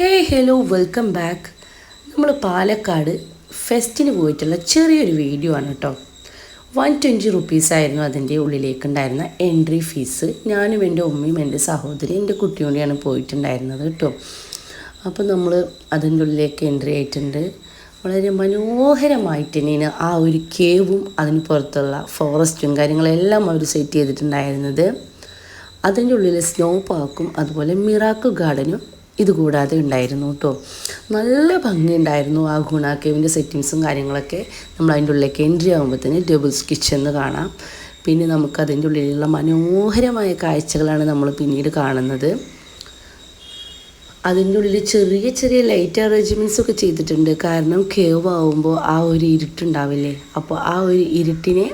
ഹേ hello welcome back നമ്മൾ പാലക്കാട് ഫെസ്റ്റിന് പോയിട്ടുള്ള ചെറിയൊരു വീഡിയോ ആണ് കേട്ടോ വൺ ട്വന്റി റുപ്പീസായിരുന്നു അതിന്റെ ഉള്ളിലേക്ക് ഉണ്ടായിരുന്ന എൻട്രി ഫീസ് ഞാനും എന്റെ ഉമ്മയും എന്റെ സഹോദരി എന്റെ കുട്ടിയോടെയാണ് പോയിട്ടുണ്ടായിരുന്നത് കേട്ടോ അപ്പോൾ നമ്മൾ അതിന്റെ ഉള്ളിലേക്ക് എൻട്രി ആയിട്ടുണ്ട്. വളരെ മനോഹരമായിട്ട് തന്നെയാണ് ആ ഒരു കേവും അതിന് പുറത്തുള്ള ഫോറസ്റ്റും കാര്യങ്ങളെല്ലാം അവർ സെറ്റ് ചെയ്തിട്ടുണ്ടായിരുന്നത്. അതിന്റെ ഉള്ളിൽ സ്നോ പാർക്കും അതുപോലെ മിറാക്കിൾ ഗാർഡനും ഇതുകൂടാതെ ഉണ്ടായിരുന്നു കേട്ടോ നല്ല ഭംഗിയുണ്ടായിരുന്നു ആ ഗുണ കേവിന്റെ സെറ്റിങ്സും കാര്യങ്ങളൊക്കെ. നമ്മൾ അതിന്റെ ഉള്ളിലേക്ക് എൻട്രി ആകുമ്പോഴത്തേന് ഡബിൾസ് കിച്ചൺ കാണാം. പിന്നെ നമുക്ക് അതിന്റെ ഉള്ളിലുള്ള മനോഹരമായ കാഴ്ചകളാണ് നമ്മൾ പിന്നീട് കാണുന്നത്. അതിന്റെ ഉള്ളിൽ ചെറിയ ചെറിയ ലൈറ്റ് അറേഞ്ച്മെന്റ്സ് ഒക്കെ ചെയ്തിട്ടുണ്ട്. കാരണം കേവ് ആവുമ്പോൾ ആ ഒരു ഇരുട്ടുണ്ടാവില്ലേ? അപ്പോൾ ആ ഒരു ഇരുട്ടിനെ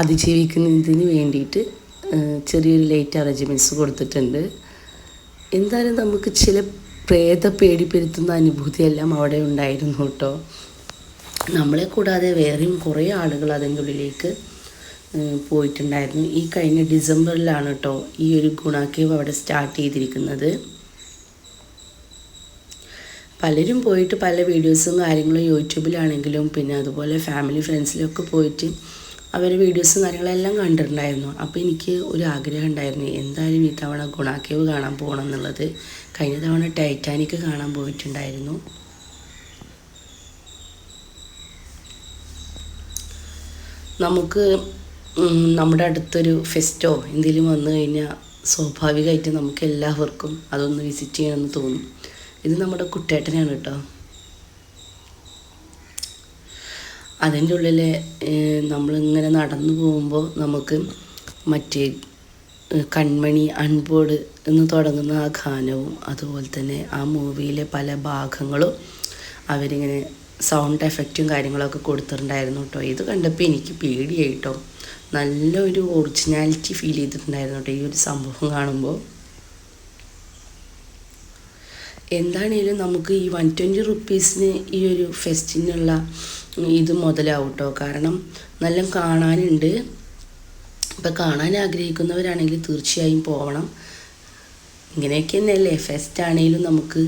അതിജീവിക്കുന്നതിന് വേണ്ടിയിട്ട് ചെറിയൊരു ലൈറ്റ് അറേഞ്ച്മെന്റ്സ് കൊടുത്തിട്ടുണ്ട്. എന്തായാലും നമുക്ക് ചില പ്രേത പേടിപ്പെടുത്തുന്ന അനുഭൂതിയെല്ലാം അവിടെ ഉണ്ടായിരുന്നു കേട്ടോ. നമ്മളെ കൂടാതെ വേറെയും കുറേ ആളുകൾ അതിന്റെ ഉള്ളിലേക്ക് പോയിട്ടുണ്ടായിരുന്നു. ഈ കഴിഞ്ഞ ഡിസംബറിലാണ് കേട്ടോ ഈ ഒരു ഗുണാക്കേവ് അവിടെ സ്റ്റാർട്ട് ചെയ്തിരിക്കുന്നത്. പലരും പോയിട്ട് പല വീഡിയോസും കാര്യങ്ങളും യൂട്യൂബിലാണെങ്കിലും പിന്നെ അതുപോലെ ഫാമിലി ഫ്രണ്ട്സിലൊക്കെ പോയിട്ട് അവരുടെ വീഡിയോസും കാര്യങ്ങളെല്ലാം കണ്ടിട്ടുണ്ടായിരുന്നു. അപ്പോൾ എനിക്ക് ഒരു ആഗ്രഹം ഉണ്ടായിരുന്നു. എന്തായാലും ഈ തവണ ഗുണാക്കേവ് കാണാൻ പോകണം എന്നുള്ളത്. കഴിഞ്ഞ തവണ ടൈറ്റാനിക് കാണാൻ പോയിട്ടുണ്ടായിരുന്നു. നമുക്ക് നമ്മുടെ അടുത്തൊരു ഫെസ്റ്റോ എന്തെങ്കിലും വന്നു കഴിഞ്ഞാൽ സ്വാഭാവികമായിട്ട് നമുക്ക് എല്ലാവർക്കും അതൊന്ന് വിസിറ്റ് ചെയ്യണമെന്ന് തോന്നും. ഇത് നമ്മുടെ കുട്ടേട്ടനാണ് കേട്ടോ. അതിന്റെ ഉള്ളിൽ നമ്മളിങ്ങനെ നടന്നു പോകുമ്പോൾ നമുക്ക് മറ്റേ കൺമണി അൺബോർഡ് എന്ന് തുടങ്ങുന്ന ആ ഗാനവും അതുപോലെ തന്നെ ആ മൂവിയിലെ പല ഭാഗങ്ങളും അവരിങ്ങനെ സൗണ്ട് എഫക്റ്റും കാര്യങ്ങളൊക്കെ കൊടുത്തിട്ടുണ്ടായിരുന്നു കേട്ടോ. ഇത് കണ്ടപ്പോൾ എനിക്ക് പേടിയായിട്ടോ നല്ലൊരു ഒറിജിനാലിറ്റി ഫീൽ ചെയ്തിട്ടുണ്ടായിരുന്നു കേട്ടോ ഈ ഒരു സംഭവം കാണുമ്പോൾ എന്താണേലും നമുക്ക് ഈ വൺ ട്വന്റി റുപ്പീസിന് ഈ ഒരു ഫെസ്റ്റിനുള്ള ഇത് മുതലാവും കേട്ടോ കാരണം നല്ല കാണാനുണ്ട്. ഇപ്പം കാണാൻ ആഗ്രഹിക്കുന്നവരാണെങ്കിൽ തീർച്ചയായും പോകണം ഇങ്ങനെയൊക്കെ തന്നെയല്ലേ ഫെസ്റ്റ് ആണെങ്കിലും നമുക്ക്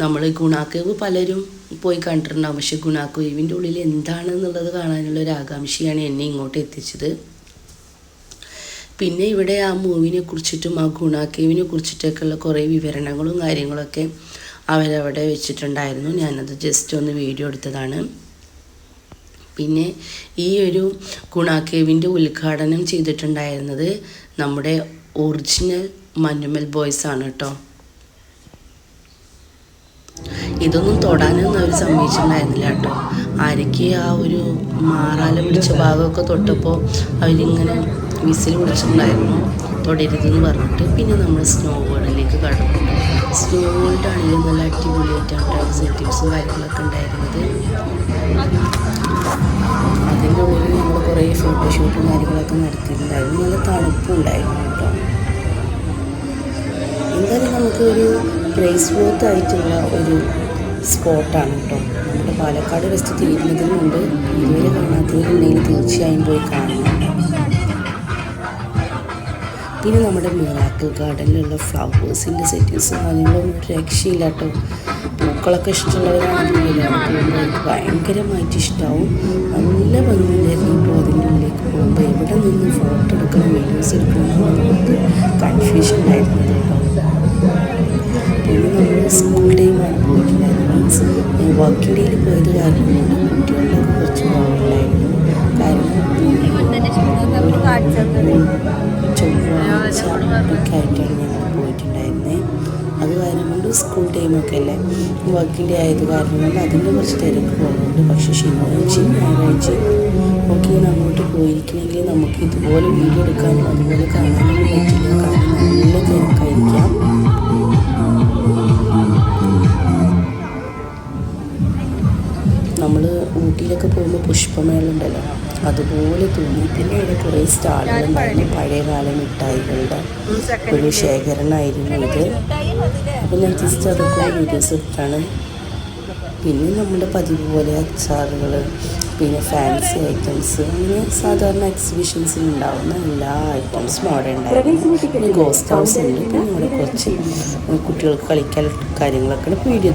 നമ്മൾ ഗുണാക്കേവ് പലരും പോയി കണ്ടിട്ടുണ്ടാവും. പക്ഷെ ഗുണാക്കേവിന്റെ ഉള്ളിൽ എന്താണെന്നുള്ളത് കാണാനുള്ള ഒരു ആകാംക്ഷയാണ് എന്നെ ഇങ്ങോട്ട് എത്തിച്ചത്. പിന്നെ ഇവിടെ ആ മൂവിനെ കുറിച്ചിട്ടും ആ ഗുണാക്കേവിനെ കുറിച്ചിട്ടൊക്കെയുള്ള കുറേ വിവരണങ്ങളും കാര്യങ്ങളൊക്കെ അവരവിടെ വെച്ചിട്ടുണ്ടായിരുന്നു. ഞാനത് ജസ്റ്റ് ഒന്ന് വീഡിയോ എടുത്തതാണ്. പിന്നെ ഈ ഒരു ഗുണാക്കേവിന്റെ ഉദ്ഘാടനം ചെയ്തിട്ടുണ്ടായിരുന്നത് നമ്മുടെ ഒറിജിനൽ മഞ്ഞുമൽ ബോയ്സ് ആണ് കേട്ടോ. ഇതൊന്നും തൊടാനൊന്നും അവർ സമ്മതിച്ചിട്ടുണ്ടായിരുന്നില്ല കേട്ടോ. ആരൊക്കെ ആ ഒരു മാറാല പിടിച്ച ഭാഗമൊക്കെ തൊട്ടപ്പോൾ അവരിങ്ങനെ വിസിൽ വിളിച്ചിട്ടുണ്ടായിരുന്നു തൊടരുതെന്ന് പറഞ്ഞിട്ട് പിന്നെ നമ്മൾ സ്നോ വേൾഡിലേക്ക് കടന്നു. സ്നോ വേൾഡ് നല്ല അടിപൊളിയായിട്ടാണ് സെറ്റിങ്സും കാര്യങ്ങളൊക്കെ ഉണ്ടായിരുന്നത്. അതിന്റെ ഉള്ളിൽ നമ്മൾ കുറേ ഫോട്ടോഷൂട്ടും കാര്യങ്ങളൊക്കെ നടത്തിയിട്ടുണ്ടായിരുന്നു. നല്ല തണുപ്പും ഉണ്ടായിരുന്നു കേട്ടോ. എന്തായാലും നമുക്കൊരു പ്രൈസ് വർത്ത് ആയിട്ടുള്ള ഒരു സ്പോട്ടാണ് കേട്ടോ. നമ്മുടെ പാലക്കാട് വെസ്റ്റ് തീരുന്നതിന് മുമ്പ് ഇതുവരെ കാണാത്തവരുണ്ടെങ്കിൽ തീർച്ചയായും പോയി കാണണം. പിന്നെ നമ്മുടെ മിറാക്കിൾ ഗാർഡനിലുള്ള ഫ്ലവേഴ്സിന്റെ സെറ്റിങ്സും കാര്യങ്ങളും രക്ഷയില്ല കേട്ടോ. പൂക്കളൊക്കെ ഇഷ്ടമുള്ളവരാണെങ്കിൽ എനിക്ക് ഭയങ്കരമായിട്ട് ഇഷ്ടമാവും നല്ല ഭംഗിയുണ്ടായിരുന്നു ഇപ്പോൾ അതിന്റെ ഉള്ളിലേക്ക് പോകുമ്പോൾ. എവിടെ നിന്ന് ഫോട്ടോ എടുക്കണം വീഡിയോസ് എടുക്കണം കൺഫ്യൂഷൻ ഉണ്ടായിരുന്നു കേട്ടോ. പിന്നെ നമ്മൾ സ്കൂൾ ടൈമാണ് പോയിട്ടുണ്ടായിരുന്നത് മീൻസ് വർക്കിംഗ് ഡേയിൽ പോയത് കാരണം കുട്ടികളിലൊക്കെ കുറച്ച് കുറവുണ്ടായിരുന്നു കാരണം ഒക്കെ ആയിട്ടാണ് ഞങ്ങൾ പോയിട്ടുണ്ടായിരുന്നത് അത് കാരണം കൊണ്ട് സ്കൂൾ ടൈമൊക്കെ അല്ലേ? വർക്കിന്റെ ആയത് കാരണം കൊണ്ട് അതിന്റെ കുറച്ച് തിരക്ക് പോകുന്നുണ്ട് പക്ഷേ ശനിയാഴ്ചയും ഞായറാഴ്ചയും ഒക്കെ അങ്ങോട്ട് പോയിരിക്കണമെങ്കിൽ നമുക്ക് ഇതുപോലെ വീഡിയോ എടുക്കാനും അതുപോലെ കാണാനും പറ്റില്ല. കാരണം നല്ല തിരക്കായിരിക്കാം. നമ്മൾ ഊട്ടിയിലൊക്കെ പോകുമ്പോൾ പുഷ്പമേള ഉണ്ടല്ലോ. അതുപോലെ തോന്നി പിന്നെ ഇവിടെ കുറേ സ്റ്റാളുകളുണ്ടായിരുന്നു. പഴയകാല മിഠായികളുടെ ഒരു ശേഖരണമായിരുന്നു ഇത്. അപ്പോൾ ഞാൻ ജസ്റ്റ് അതൊക്കെ വീഡിയോസ് എടുത്താണ്. പിന്നെ നമ്മുടെ പതിവ് പോലെ അച്ചാറുകൾ പിന്നെ ഫാൻസി ഐറ്റംസ് അങ്ങനെ സാധാരണ എക്സിബിഷൻസിൽ ഉണ്ടാവുന്ന എല്ലാ ഐറ്റംസും അവിടെ ഉണ്ടായിരുന്നു. പിന്നെ ഗോസ്റ്റ് ഹൗസ് ഉണ്ട്. പിന്നെ ഇവിടെ കുറച്ച് കുട്ടികൾക്ക് കളിക്കാൻ കാര്യങ്ങളൊക്കെ വീഡിയോ